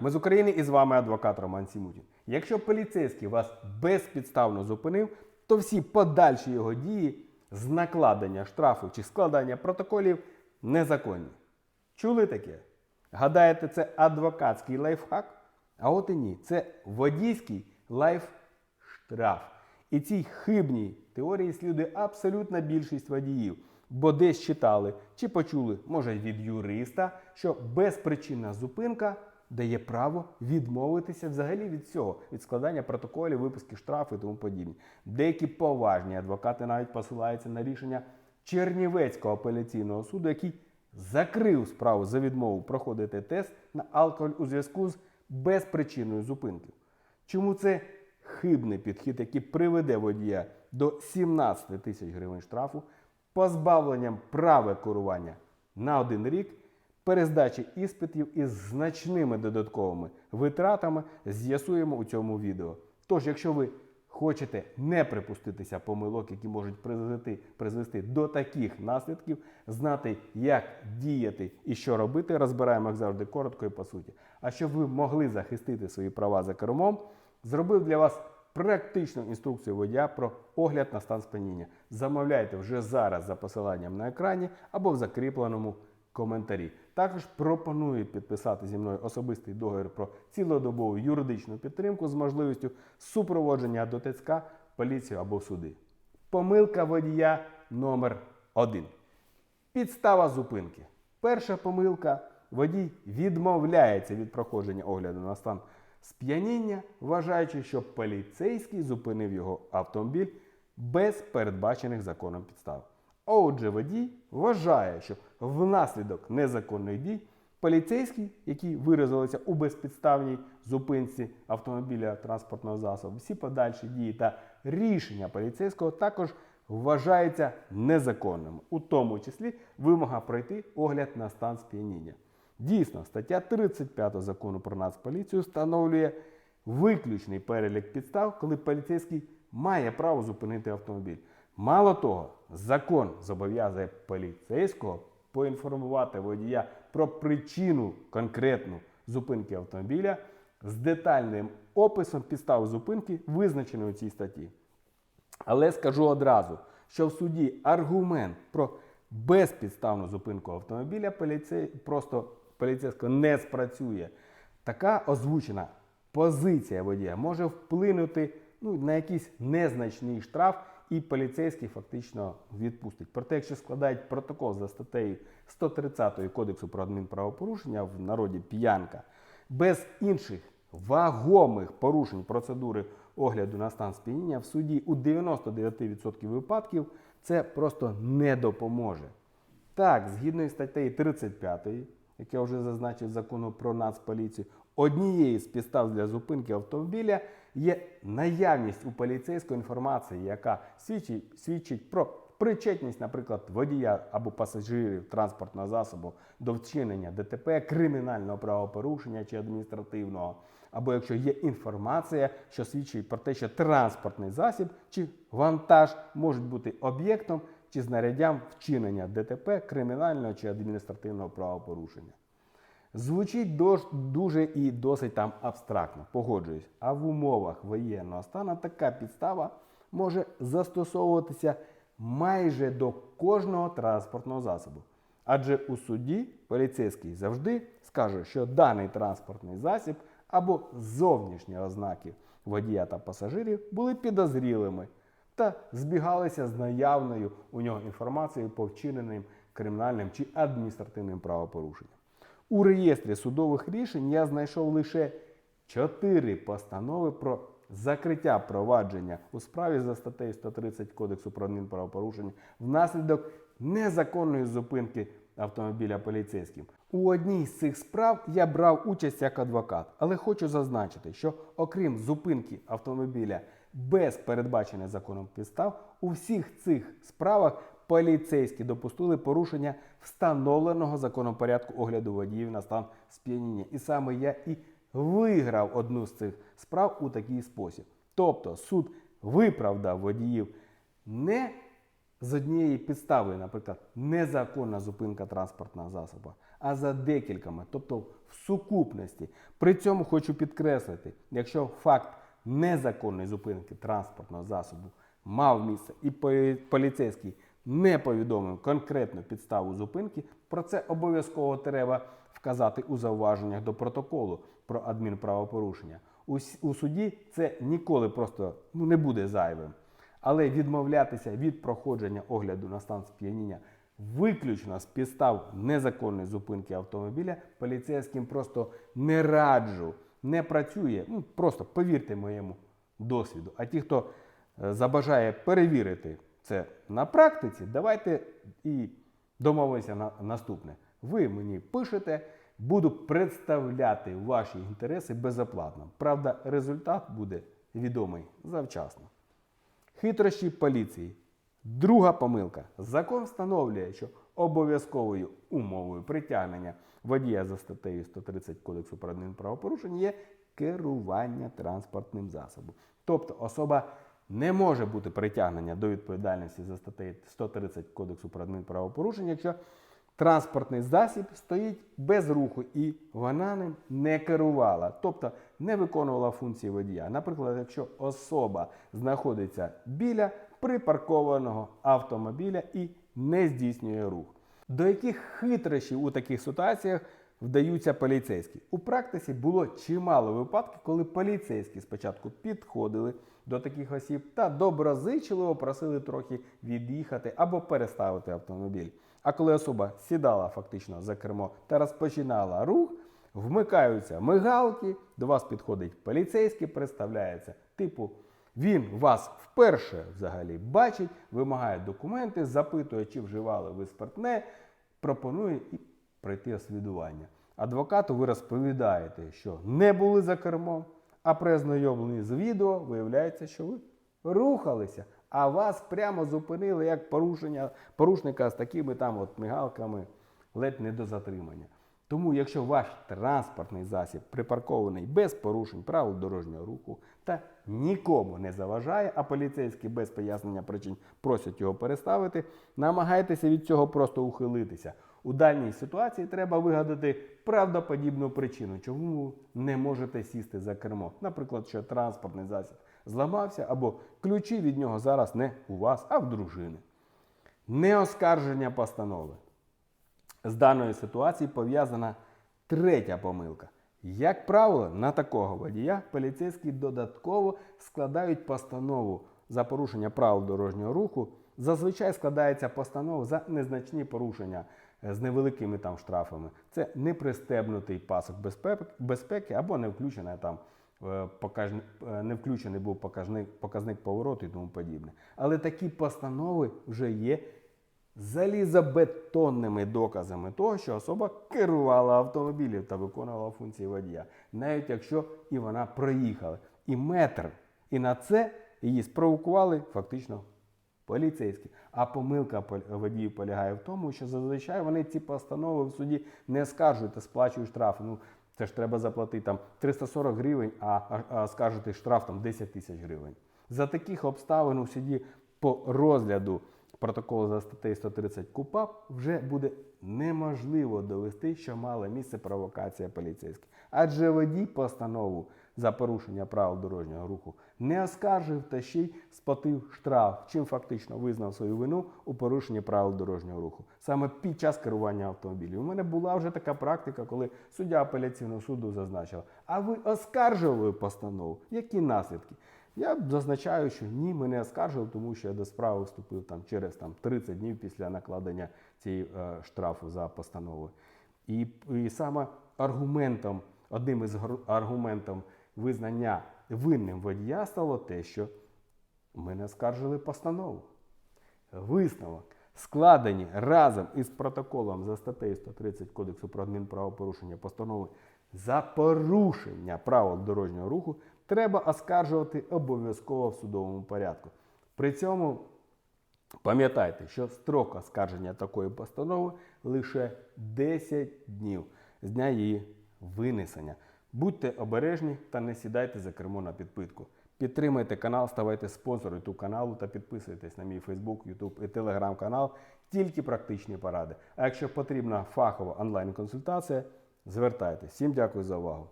Ми з України і з вами адвокат Роман Сімутін. Якщо поліцейський вас безпідставно зупинив, то всі подальші його дії з накладення штрафу чи складання протоколів незаконні. Чули таке? Гадаєте, це адвокатський лайфхак? А от і ні, це водійський лайфштраф. І цій хибній теорії слідує абсолютна більшість водіїв, бо десь читали чи почули, може, від юриста, що безпричинна зупинка дає право відмовитися взагалі від всього, від складання протоколів, виписки штрафу і тому подібне. Деякі поважні адвокати навіть посилаються на рішення Чернівецького апеляційного суду, який закрив справу за відмову проходити тест на алкоголь у зв'язку з безпричинною зупинкою. Чому це хибний підхід, який приведе водія до 17 тисяч гривень штрафу, позбавленням права керування на один рік, перездачі іспитів із значними додатковими витратами, з'ясуємо у цьому відео. Тож, якщо ви хочете не припуститися помилок, які можуть призвести, призвести до таких наслідків, знати, як діяти і що робити, розбираємо, як завжди, коротко і по суті. А щоб ви могли захистити свої права за кермом, зробив для вас практичну інструкцію водія про огляд на стан сп'яніння. Замовляйте вже зараз за посиланням на екрані або в закріпленому коментарі. Також пропоную підписати зі мною особистий договір про цілодобову юридичну підтримку з можливістю супроводження до ТЦК, поліцію або суди. Помилка водія номер 1 Підстава зупинки. Перша помилка. Водій відмовляється від проходження огляду на стан сп'яніння, вважаючи, що поліцейський зупинив його автомобіль без передбачених законом підстав. Отже, водій вважає, що внаслідок незаконних дій поліцейський, які виразилися у безпідставній зупинці автомобіля транспортного засобу, всі подальші дії та рішення поліцейського також вважаються незаконними, у тому числі вимога пройти огляд на стан сп'яніння. Дійсно, стаття 35 закону про нацполіцію встановлює виключний перелік підстав, коли поліцейський має право зупинити автомобіль. Мало того, закон зобов'язує поліцейського поінформувати водія про причину конкретну зупинки автомобіля з детальним описом підстав зупинки, визначеної у цій статті. Але скажу одразу, що в суді аргумент про безпідставну зупинку автомобіля поліцей, просто поліцейського не спрацює. Така озвучена позиція водія може вплинути ну, на якийсь незначний штраф, і поліцейський фактично відпустить. Проте, якщо складають протокол за статтею 130 Кодексу про адмінправопорушення в народі п'янка, без інших вагомих порушень процедури огляду на стан сп'яніння в суді у 99% випадків це просто не допоможе. Так, згідно із статтею 35, як я вже зазначив закону про нацполіцію, однією з підстав для зупинки автомобіля є наявність у поліцейської інформації, яка свідчить, свідчить про причетність, наприклад, водія або пасажирів транспортного засобу до вчинення ДТП, кримінального правопорушення чи адміністративного. Або якщо є інформація, що свідчить про те, що транспортний засіб чи вантаж можуть бути об'єктом чи знаряддям вчинення ДТП, кримінального чи адміністративного правопорушення. Звучить дож- дуже і досить там абстрактно, погоджуюсь. А в умовах воєнного стану така підстава може застосовуватися майже до кожного транспортного засобу. Адже у суді поліцейський завжди скаже, що даний транспортний засіб або зовнішні ознаки водія та пасажирів були підозрілими та збігалися з наявною у нього інформацією по вчиненим кримінальним чи адміністративним правопорушенням. У реєстрі судових рішень я знайшов лише чотири постанови про закриття провадження у справі за статтею 130 Кодексу про адмінправопорушення внаслідок незаконної зупинки автомобіля поліцейським. У одній з цих справ я брав участь як адвокат, але хочу зазначити, що окрім зупинки автомобіля без передбачених законом підстав, у всіх цих справах поліцейські допустили порушення встановленого законом порядку огляду водіїв на стан сп'яніння. І саме я і виграв одну з цих справ у такий спосіб. Тобто суд виправдав водіїв не з однієї підстави, наприклад, незаконна зупинка транспортного засобу, а за декількома. Тобто в сукупності. При цьому хочу підкреслити, якщо факт незаконної зупинки транспортного засобу мав місце і поліцейський не повідомив конкретну підставу зупинки, про це обов'язково треба вказати у зауваженнях до протоколу про адмінправопорушення. У, у суді це ніколи просто ну, не буде зайвим. Але відмовлятися від проходження огляду на стан сп'яніння виключно з підстав незаконної зупинки автомобіля поліцейським просто не раджу, не працює. Ну, просто повірте моєму досвіду. А ті, хто е, забажає перевірити це на практиці, давайте і домовимося на наступне. Ви мені пишете, буду представляти ваші інтереси безоплатно. Правда, результат буде відомий завчасно. Хитрощі поліції. Друга помилка. Закон встановлює, що обов'язковою умовою притягнення водія за статтею 130 Кодексу про адмінправопорушення є керування транспортним засобом. Тобто особа не може бути притягнення до відповідальності за статтею 130 Кодексу про адмінправопорушення, якщо транспортний засіб стоїть без руху і вона ним не керувала, тобто не виконувала функції водія. Наприклад, якщо особа знаходиться біля припаркованого автомобіля і не здійснює рух. До яких хитрощів у таких ситуаціях вдаються поліцейські? У практиці було чимало випадків, коли поліцейські спочатку підходили до таких осіб та доброзичливо просили трохи від'їхати або переставити автомобіль. А коли особа сідала фактично за кермо та розпочинала рух, вмикаються мигалки, до вас підходить поліцейський, представляється, типу, він вас вперше взагалі бачить, вимагає документи, запитує, чи вживали ви спиртне, пропонує і пройти освідування. Адвокату ви розповідаєте, що не були за кермом, а при ознайомленні з відео виявляється, що ви рухалися, а вас прямо зупинили як порушення, порушника з такими там от мигалками ледь не до затримання. Тому, якщо ваш транспортний засіб припаркований без порушень правил дорожнього руху та нікому не заважає, а поліцейські без пояснення причин просять його переставити, намагайтеся від цього просто ухилитися. У даній ситуації треба вигадати правдоподібну причину, чому ви не можете сісти за кермо. Наприклад, що транспортний засіб зламався або ключі від нього зараз не у вас, а в дружини. Неоскарження постанови. З даною ситуацією пов'язана третя помилка. Як правило, на такого водія поліцейські додатково складають постанову за порушення правил дорожнього руху. Зазвичай складається постанова за незначні порушення з невеликими там штрафами. Це непристебнутий пасок безпеки, безпеки або не включена там е, е, не включений був показник, показник повороту і тому подібне. Але такі постанови вже є залізобетонними доказами того, що особа керувала автомобілем та виконувала функції водія, навіть якщо і вона проїхала. І метр. І на це її спровокували фактично поліцейські. А помилка водіїв полягає в тому, що зазвичай вони ці постанови в суді не скаржують та сплачують штрафи. Ну, це ж треба заплатити там 340 гривень, а, а, а скаржити штраф там 10 тисяч гривень. За таких обставин у суді по розгляду протоколу за статтею 130 КУПАП вже буде неможливо довести, що мала місце провокація поліцейських. Адже водій постанову за порушення правил дорожнього руху не оскаржив та ще й сплатив штраф, чим фактично визнав свою вину у порушенні правил дорожнього руху саме під час керування автомобілем. У мене була вже така практика, коли суддя апеляційного суду зазначила, а ви оскаржували постанову? Які наслідки? Я зазначаю, що ні, ми не оскаржили, тому що я до справи вступив там через там 30 днів після накладення цієї е, штрафу за постанову. І, і саме аргументом, одним із аргументом визнання винним водія стало те, що ми не оскаржили постанову. Висновок. Складені разом із протоколом за статтею 130 Кодексу про адмінправопорушення постанови за порушення правил дорожнього руху треба оскаржувати обов'язково в судовому порядку. При цьому пам'ятайте, що строк оскарження такої постанови лише 10 днів з дня її винесення. Будьте обережні та не сідайте за кермо на підпитку. Підтримайте канал, ставайте спонсором YouTube каналу та підписуйтесь на мій Facebook, YouTube і Telegram канал. Тільки практичні поради. А якщо потрібна фахова онлайн-консультація, звертайтесь. Всім дякую за увагу.